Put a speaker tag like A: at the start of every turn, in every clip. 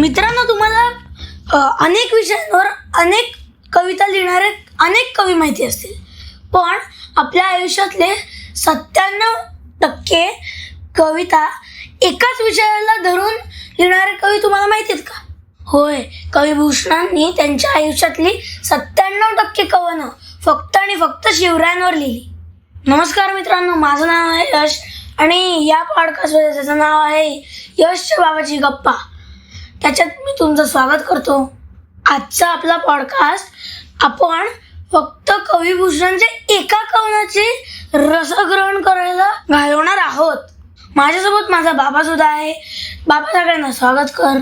A: मित्रांनो तुम्हाला अनेक विषयांवर अनेक कविता लिहिणारे अनेक कवी माहिती असतील. पण आपल्या आयुष्यातले सत्त्याण्णव टक्के कविता एकाच विषयाला धरून लिहिणारे कवी तुम्हाला माहिती आहेत का? होय कवी भूषणांनी त्यांच्या आयुष्यातली सत्त्याण्णव टक्के कवनं फक्त आणि फक्त शिवरायांवर लिहिली. नमस्कार मित्रांनो माझं नाव आहे यश आणि या पॉडकास्टमध्ये त्याचं नाव आहे यशच्या बाबाची गप्पा. त्याच्यात मी तुमचं स्वागत करतो. आजचा आपला पॉडकास्ट आपण फक्त कविभूषणांच्या एका कवनाचे रसग्रहण करायला घालवणार आहोत. माझ्यासोबत माझा बाबा सुद्धा आहे. बाबा सगळ्यांना स्वागत कर.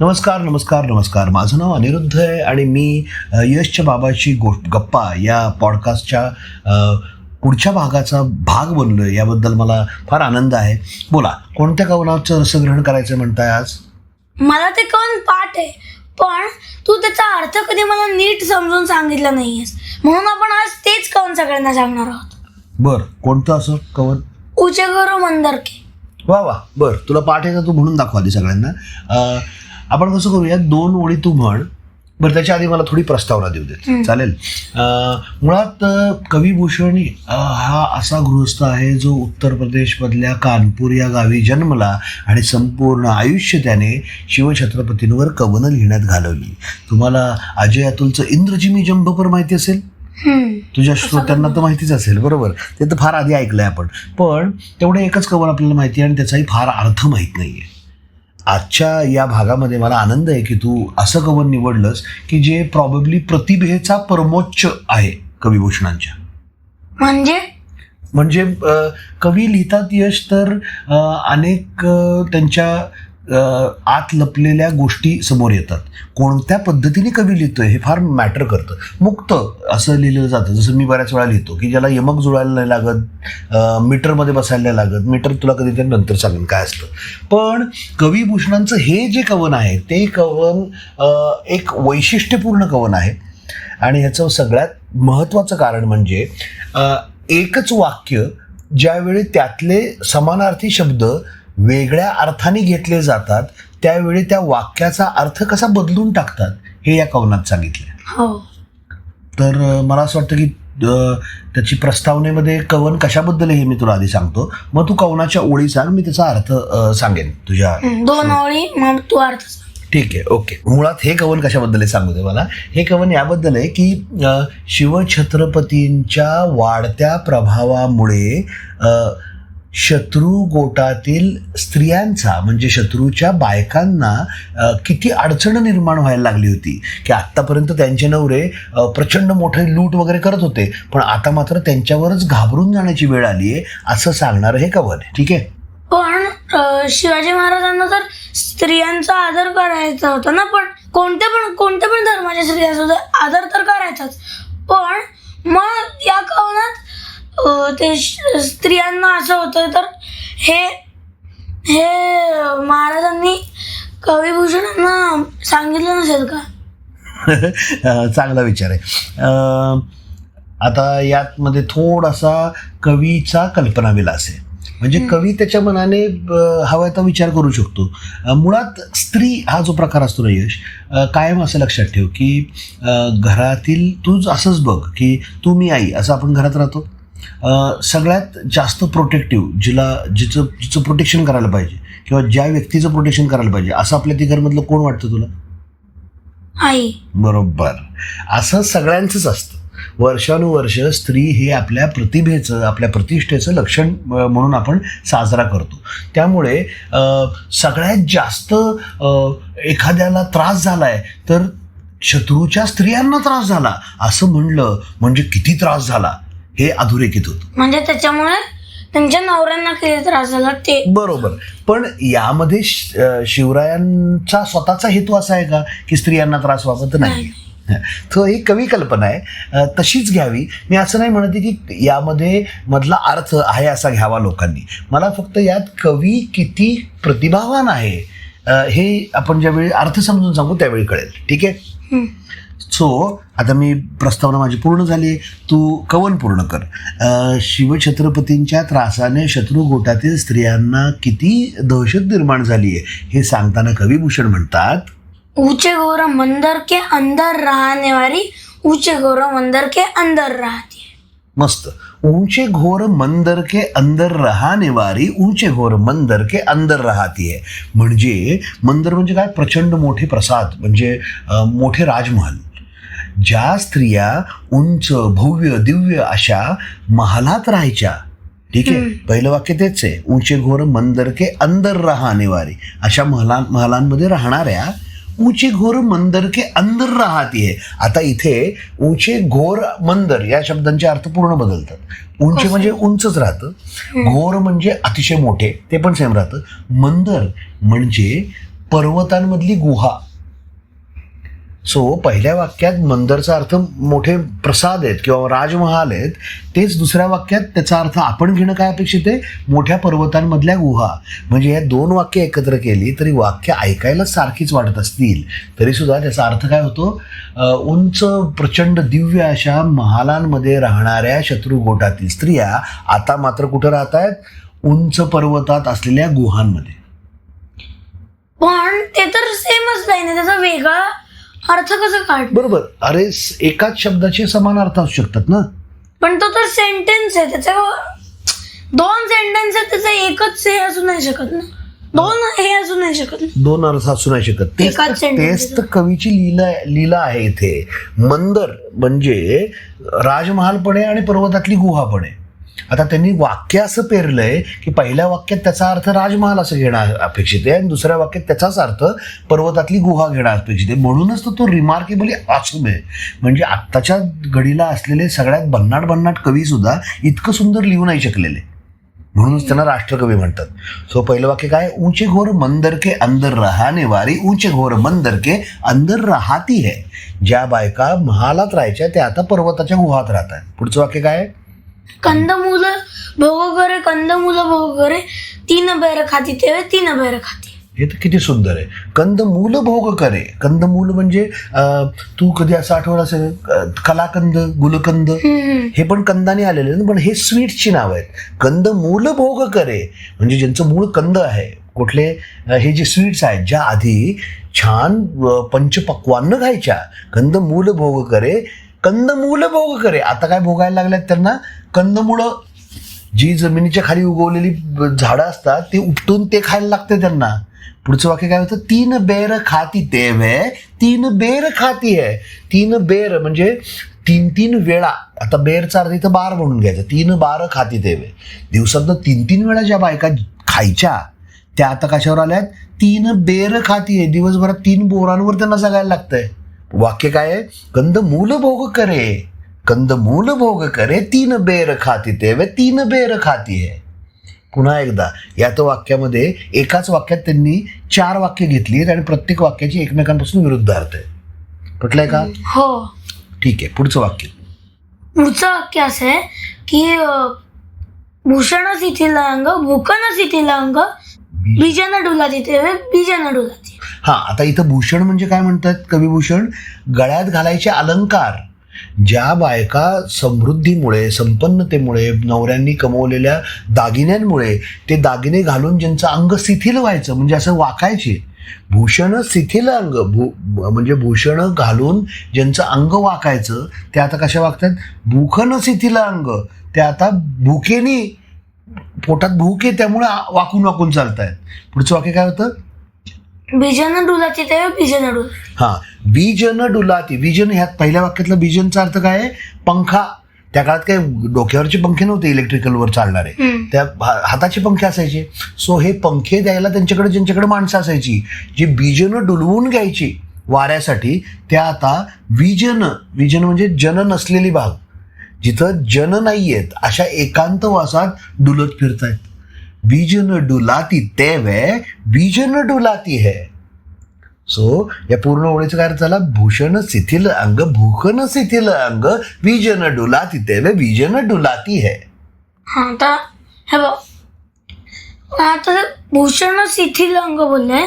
B: नमस्कार नमस्कार नमस्कार. माझं नाव अनिरुद्ध आहे आणि मी यशच्या बाबाची गोष्ट गप्पा या पॉडकास्टच्या पुढच्या भागाचा भाग बनलो आहे याबद्दल मला फार आनंद आहे. बोला कोणत्या कवनाचं रसग्रहण करायचं म्हणताय आज?
A: मला ते कवन पाठ आहे. पण तू त्याचा अर्थ कधी मला नीट समजून सांगितलं नाहीयेस. म्हणून आपण आज तेच कवन सगळ्यांना सांगणार आहोत.
B: बर कोणतं असं कवन?
A: उचे गुरु मंदरके.
B: वा वा. बर तुला पाठ आहे का तू म्हणून दाखवा आधी सगळ्यांना. अ, आपण कसं करूया दोन ओळी तू म्हण. बरं त्याच्या आधी मला थोडी प्रस्तावना देऊ देत चालेल? अ, मुळात कविभूषण हा असा गृहस्थ आहे जो उत्तर प्रदेशमधल्या कानपूर या गावी जन्मला आणि संपूर्ण आयुष्य त्याने शिवछत्रपतींवर कवनं लिहिण्यात घालवली. तुम्हाला अजय अतुलचं इंद्रजिमी जंभपर माहिती असेल? तुझ्या श्रोत्यांना तर माहितीच असेल बरोबर? ते तर फार आधी ऐकलंय आपण. पण तेवढं एकच कवन आपल्याला माहिती आहे आणि त्याचाही फार अर्थ माहीत नाहीये. आजच्या या भागामध्ये मला आनंद आहे की तू असं कवन निवडलंस की जे प्रॉबेबली प्रतिभेचा परमोच्च आहे कविभूषणांच्या
A: म्हणजे?
B: म्हणजे कवी लिहितात यश तर अनेक त्यांच्या आत लपलेल्या गोष्टी समोर येतात. कोणत्या पद्धतीने कवी लिहितोय हे फार मॅटर करतं. मुक्त असं लिहिलं जातं. जसं मी बऱ्याच वेळा लिहितो की ज्याला यमक जुळायला नाही लागत मीटरमध्ये बसायला नाही लागत. मीटर तुला कधीतरी नंतर सांगेन काय असतं. पण कवी भूषणांचं हे जे कवन आहे ते कवन एक वैशिष्ट्यपूर्ण कवन आहे. आणि ह्याचं सगळ्यात महत्त्वाचं कारण म्हणजे एकच वाक्य ज्यावेळी त्यातले समानार्थी शब्द वेगळ्या अर्थाने घेतले जातात त्यावेळी त्या वाक्याचा अर्थ कसा बदलून टाकतात हे या कवनात सांगितले
A: हो.
B: तर मला असं वाटतं की त्याची प्रस्तावनेमध्ये कवन कशाबद्दल आहे हे मी तुला आधी सांगतो. मग तू कवनाच्या ओळी सांग मी त्याचा अर्थ सांगेन तुझ्या
A: दोन ओळी मग तू अर्थ.
B: ठीक आहे ओके. मुळात हे कवन कशाबद्दल आहे सांगू दे मला. हे कवन याबद्दल आहे की शिवछत्रपतींच्या वाढत्या प्रभावामुळे शत्रू गोटातील स्त्रियांचा म्हणजे शत्रूच्या बायकांना किती अडचण निर्माण व्हायला लागली होती की आत्तापर्यंत त्यांचे नवरे प्रचंड मोठे लूट वगैरे करत होते पण आता मात्र त्यांच्यावरच घाबरून जाण्याची वेळ आली आहे असं सांगणारं हे कवन आहे ठीक आहे?
A: पण शिवाजी महाराजांना तर स्त्रियांचा आदर करायचा होता ना पण कोणत्या पण कोणत्या पण धर्माच्या स्त्रियांचा आदर तर करायचाच. पण मग या कवनात ते स्त्रियांना असं होतं तर हे हे महाराजांनी कविभूषणांना सांगितलं नसेल का?
B: चांगला विचार आहे. आता यात मध्ये थोडासा कवीचा कल्पनाविलास आहे. म्हणजे कवी त्याच्या मनाने हवा तो विचार करू शकतो. मुळात स्त्री हा जो प्रकार असतो ना यश कायम असं लक्षात ठेव की घरातील तूच असंच बघ की तू मी आई असं आपण घरात राहतो. सगळ्यात जास्त प्रोटेक्टिव्ह जिला जिचं जिचं प्रोटेक्शन करायला पाहिजे किंवा ज्या व्यक्तीचं प्रोटेक्शन करायला पाहिजे असं आपल्या तिघांमधलं कोण वाटतं तुला?
A: आई.
B: बरोबर. असं सगळ्यांचंच असतं. वर्षानुवर्ष स्त्री हे आपल्या प्रतिभेचं आपल्या प्रतिष्ठेचं लक्षण म्हणून आपण साजरा करतो. त्यामुळे सगळ्यात जास्त एखाद्याला त्रास झालाय तर शत्रूच्या स्त्रियांना त्रास झाला. असं म्हणलं म्हणजे किती त्रास झाला? हे अधोरेखित होतं.
A: म्हणजे त्याच्यामुळे त्यांच्या नवऱ्यांना किती त्रास झाला ते
B: बरोबर. पण यामध्ये श- अ, शिवरायांचा स्वतःचा हेतू असा आहे का की स्त्रियांना त्रास व्हावा तर नाही तो ही. कवी कल्पना आहे. अ, तशीच घ्यावी. मी असं नाही म्हणते की यामध्ये मधला अर्थ आहे असा घ्यावा लोकांनी. मला फक्त यात कवी किती प्रतिभावान आहे अ, हे आपण ज्यावेळी अर्थ समजून सांगू त्यावेळी कळेल. ठीक आहे?
A: हम्म.
B: सो आता मी प्रस्तावना माझी पूर्ण झाली. तू कवन पूर्ण कर. शिवछत्रपतींच्या त्रासाने शत्रू गोटातील स्त्रियांना किती दहशत निर्माण झाली आहे हे सांगताना कविभूषण म्हणतात
A: ऊंचे घोर मंदिर के अंदर रहने वाली ऊंचे घोर मंदिर के अंदर रहती. है
B: मस्त. ऊंचे घोर मंदर के अंदर रहाने वारी ऊंचे घोर मंदर के अंदर राहती. है म्हणजे मंदर म्हणजे काय? प्रचंड मोठे प्रसाद म्हणजे मोठे राजमहल. ज्या स्त्रिया उंच भव्य दिव्य अशा महालात राहायच्या ठीक आहे? पहिलं वाक्य तेच आहे ऊंचे घोर मंदर के अंदर राहणे वारी अशा महला महालांमध्ये राहणाऱ्या ऊंचे घोर मंदर के अंदर राहती है आता इथे ऊंचे घोर मंदर या शब्दांचे अर्थ पूर्ण बदलतात. उंचे म्हणजे उंचच राहतं. घोर म्हणजे अतिशय मोठे ते पण सेम राहतं. मंदर म्हणजे पर्वतांमधली गुहा. सो पहिल्या वाक्यात मंदरचा अर्थ मोठे प्रसाद आहेत किंवा राजमहाल आहेत तेच दुसऱ्या वाक्यात त्याचा अर्थ आपण घेणं काय अपेक्षित आहे? मोठ्या पर्वतांमधल्या गुहा. म्हणजे या दोन वाक्य एकत्र केली तरी वाक्य ऐकायला सारखीच वाटत असतील. तरीसुद्धा त्याचा अर्थ काय होतो? उंच प्रचंड दिव्य अशा महालांमध्ये राहणाऱ्या शत्रू गोटातील स्त्रिया आता मात्र कुठं राहत आहेत उंच पर्वतात असलेल्या गुहांमध्ये.
A: पण ते तर सेमच नाही आहे त्याचा वेगळा अर्थ कसं काढ
B: बरोबर. अरे स- एकाच शब्दाचे समान अर्थ असू शकतात ना?
A: पण तो तर सेंटेन्स आहे त्याच्या दोन सेंटेन्स आहेत त्याचा एकच हे असू नाही शकत ना? दोन हे असू नाही शकत ना?
B: दोन अर्थ असू नाही शकत. तेच
A: एकाच
B: तर-
A: sentence
B: तेच तर कवीची लीला लीला आहे इथे. मंदर म्हणजे राजमहाल पण आहे आणि पर्वतातली गुहा पण आहे आता त्यांनी वाक्य असं पेरलंय की पहिल्या वाक्यात त्याचा अर्थ राजमहाल असं घेणं अपेक्षित आहे आणि दुसऱ्या वाक्यात त्याचाच अर्थ पर्वतातली गुहा घेणं अपेक्षित आहे. म्हणूनच तर तो रिमार्केबली ऑसम आहे. म्हणजे आत्ताच्या घडीला असलेले सगळ्यात भन्नाट भन्नाट कवी सुद्धा इतकं सुंदर लिहू नाही शकलेले. म्हणूनच त्यांना राष्ट्रकवी म्हणतात. सो पहिलं वाक्य काय? ऊंचे घोर मंदर के अंदर रहाने वारी ऊंचे घोर मंदर के अंदर राहती है. ज्या बायका महालात राहायच्या त्या आता पर्वताच्या गुहात राहतात. पुढचं वाक्य काय? आहे?
A: कंदमूल भोग करे कंदमूल भोग करे तीन बेर खाती तेव्हा तीन बेर खाती.
B: हे तर किती सुंदर आहे. कंदमूल भोग करे. कंदमूल म्हणजे अं, तू कधी असं आठवलं असेल? अं, कलाकंद गुलकंद? हे पण कंदाने आलेले पण हे स्वीट्सची नाव आहेत. कंद मूल भोग करे. म्हणजे ज्यांचं मूळ कंद आहे कुठले अ, हे जे स्वीट्स आहेत ज्या आधी छान अ, पंचपक्वान्न खायच्या. कंद मूल भोग करे कंदमूल भोग करे आता काय भोगायला लागल्यात त्यांना? कंदमुळं जी जमिनीच्या खाली उगवलेली झाडं असतात ते उपटून ते खायला लागते त्यांना. पुढचं वाक्य काय होतं? तीन बेर खाती तेवे तीन बेर खाती आहे. तीन बेर म्हणजे तीन तीन वेळा. आता बेरचा अर्थ इथं बार म्हणून घ्यायचं. तीन बार खाती तेवे दिवसातनं तीन तीन वेळा ज्या बायका खायच्या त्या आता कशावर आल्यात? तीन बेर खाती आहे. दिवसभरात तीन बोरांवर त्यांना जगायला लागतंय. वाक्य काय आहे? कंद मूल भोग करे. कंद मूल भोग करे तीन बेर खाती तेवे तीन बेर खाती आहे पुन्हा एकदा या तर वाक्यामध्ये एकाच वाक्यात त्यांनी चार वाक्य घेतली आहेत आणि प्रत्येक वाक्याची एकमेकांपासून विरुद्ध अर्थ आहे. पटलंय का?
A: हो.
B: ठीक आहे पुढचं वाक्य.
A: पुढचं वाक्य असं आहे की भूषणच इथील अंग भूकनच इथील अंग बीजन डुलाती तेव्हा बीजन डुलाती
B: हा आता इथं भूषण म्हणजे काय म्हणतात कविभूषण? गळ्यात घालायचे अलंकार. ज्या बायका समृद्धीमुळे संपन्नतेमुळे नवऱ्यांनी कमवलेल्या दागिन्यांमुळे ते दागिने घालून ज्यांचं अंग शिथिल व्हायचं म्हणजे असं वाकायचे. भूषण शिथिल अंग भू म्हणजे भूषण घालून ज्यांचं अंग वाकायचं ते आता कशा वागतात? भूखन शिथिल अंग. ते आता भुकेनी पोटात भूक आहे त्यामुळे वाकून वाकून चालत आहेत पुढचं वाक्य काय होतं?
A: बीजन डुलाती तेव्हा बीजन डुल
B: हा बीजन डुलाती बीजन ह्यात पहिल्या वाक्यातला बीजनचा अर्थ काय आहे? पंखा. त्या काळात काय डोक्यावरचे पंखे नव्हते इलेक्ट्रिकलवर चालणारे. त्या हाताचे पंखे असायचे. सो हे पंखे द्यायला त्यांच्याकडे ज्यांच्याकडे माणसं असायची जी बीजनं डुलवून घ्यायची वाऱ्यासाठी त्या आता विजन विजन म्हणजे जन नसलेली भाग जिथं जन नाही आहेत अशा एकांतवासात डुलत फिरतायत. बीजन डुलाती तेवे बीजन डुलाती है. सो या पूर्ण ओळीचा काय झाला? भूषण शिथिल अंग भूषण शिथिल अंग विजन डुलाती तेवे विजन डुलाती है.
A: आता हे बघ. आता भूषण शिथिल अंग बोलले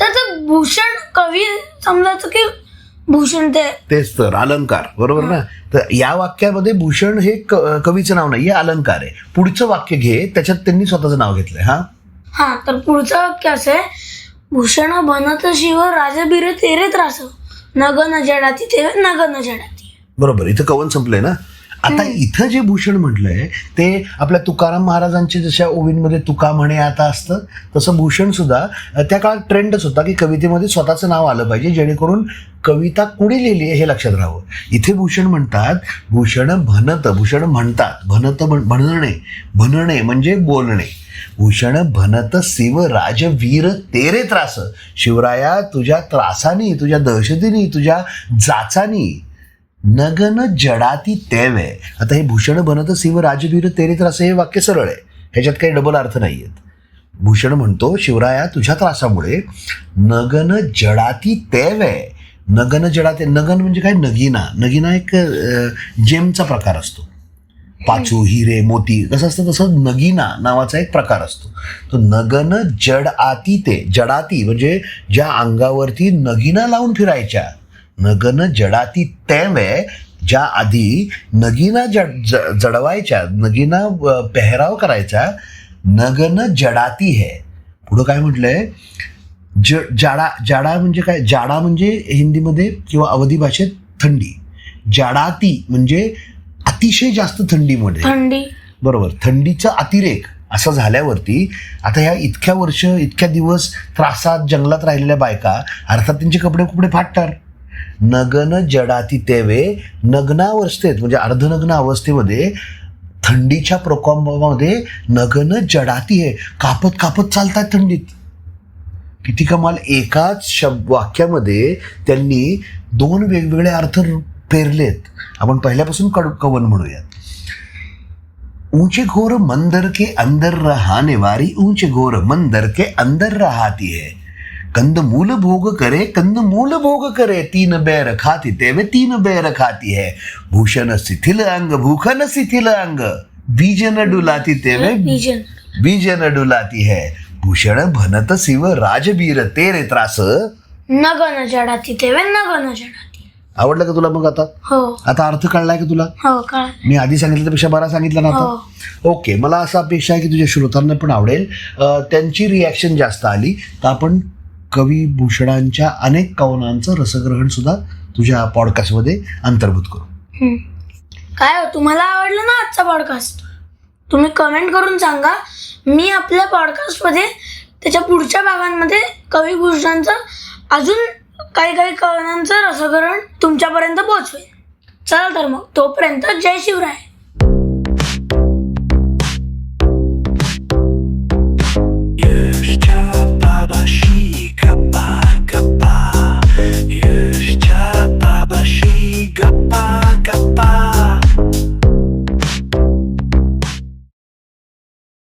A: तर ते भूषण कवी समजायचं की भूषण ते
B: तेच तर अलंकार बरोबर ना? तर या वाक्यामध्ये भूषण हे कवीचं नाव नाही हे अलंकार आहे. पुढचं वाक्य घे त्याच्यात त्यांनी स्वतःचं नाव घेतलंय हा?
A: हा तर पुढचं वाक्य असं आहे भूषण बनत शिव राजबीर तेरे त्रास नग न जडाती ते नग न जडाती.
B: बरोबर इथं कवन संपलंय ना? आता इथं जे भूषण म्हटलंय ते आपल्या तुकाराम महाराजांचे जशा ओवींमध्ये तुका म्हणे आता असतं तसं भूषण सुद्धा त्या काळात ट्रेंडच होता की कवितेमध्ये स्वतःचं नाव आलं पाहिजे जेणेकरून कविता कुणी लिहिली आहे हे लक्षात राहावं. इथे भूषण म्हणतात भूषण भनत भूषण म्हणतात भनत म्हण- म्हणणे म्हणणे म्हणजे बोलणे. भूषण भनत शिव राजवीर तेरे त्रास. शिवराया तुझ्या त्रासानी तुझ्या दहशतीनी तुझ्या जाचानी नगन जडाती तेवे. आता हे भूषण बनत शिव राजवीर तेरे त्रास हे वाक्य सरळ आहे. ह्याच्यात काही डबल अर्थ नाही आहेत भूषण म्हणतो शिवराया तुझ्या त्रासामुळे नगन जडाती तेवे. नगन जडाते नगन म्हणजे काय? नगिना. नगिना एक जेमचा प्रकार असतो. पाचू हिरे मोती कसं असतं तसं नगिना नावाचा एक प्रकार असतो. तो नगन जड आती ते जडाती म्हणजे ज्या अंगावरती नगिना लावून फिरायच्या नगन जडाती तेवे ज्या आधी नगिना जड जडवायच्या नगिना पेहराव करायचा नगन जडाती है. पुढं काय म्हटलंय? ज जाडा जाडा म्हणजे काय? जाडा म्हणजे हिंदीमध्ये किंवा अवधी भाषेत थंडी. जाडाती म्हणजे अतिशय जास्त थंडीमध्ये.
A: थंडी.
B: बरोबर. थंडीचा अतिरेक असं झाल्यावरती आता ह्या इतक्या वर्ष इतक्या दिवस त्रासात जंगलात राहिलेल्या बायका अर्थात त्यांचे कपडे कुपडे फाटतात. नगन जडाती तेवे नग्नावस्थेत म्हणजे अर्धनग्न अवस्थेमध्ये थंडीच्या प्रकोपामध्ये नगन जडाती आहे कापत कापत चालतात थंडीत. किती कमाल एकाच शब्द वाक्यामध्ये त्यांनी दोन वेगवेगळे अर्थ पेरलेत. आपण पहिल्यापासून कड कवन म्हणूयात. ऊंचे घोर मंदर के अंदर रहाने वाली ऊंचे घोर मंदर के अंदर रहाती है. कंद मूल भोग करे कंद मूल भोग करे तीन बैर खाती तेवे तीन बैर खाती है भूषण शिथिल अंग भूखन शिथिल अंग बीज न डुलाती तेवे बीज न डुलाती है भूषण भनत शिव राजबीर तेरे त्रास
A: नग न जडाती ते नग न जडाती
B: आवडलं का तुला मग आता
A: हो
B: आता अर्थ कळलाय का तुला
A: हो कळ
B: मी आधी सांगितल्यापेक्षा बरा सांगितला ना आता ओके मला असं अपेक्षा आहे की तुझ्या श्रोतांना पण आवडेल अ, त्यांची रिॲक्शन जास्त आली तर आपण कवी भूषणांच्या अनेक कवनांचं रसग्रहण सुद्धा तुझ्या पॉडकास्टमध्ये अंतर्भूत करू.
A: काय हो, तुम्हाला आवडलं ना आजचा पॉडकास्ट तुम्ही कमेंट करून सांगा. मी आपल्या पॉडकास्टमध्ये त्याच्या पुढच्या भागांमध्ये कवी भूषणांचं अजून काही काही कवनांचं रसग्रहण तुमच्यापर्यंत पोहोचवेल चला तर मग तोपर्यंत जय शिवराय.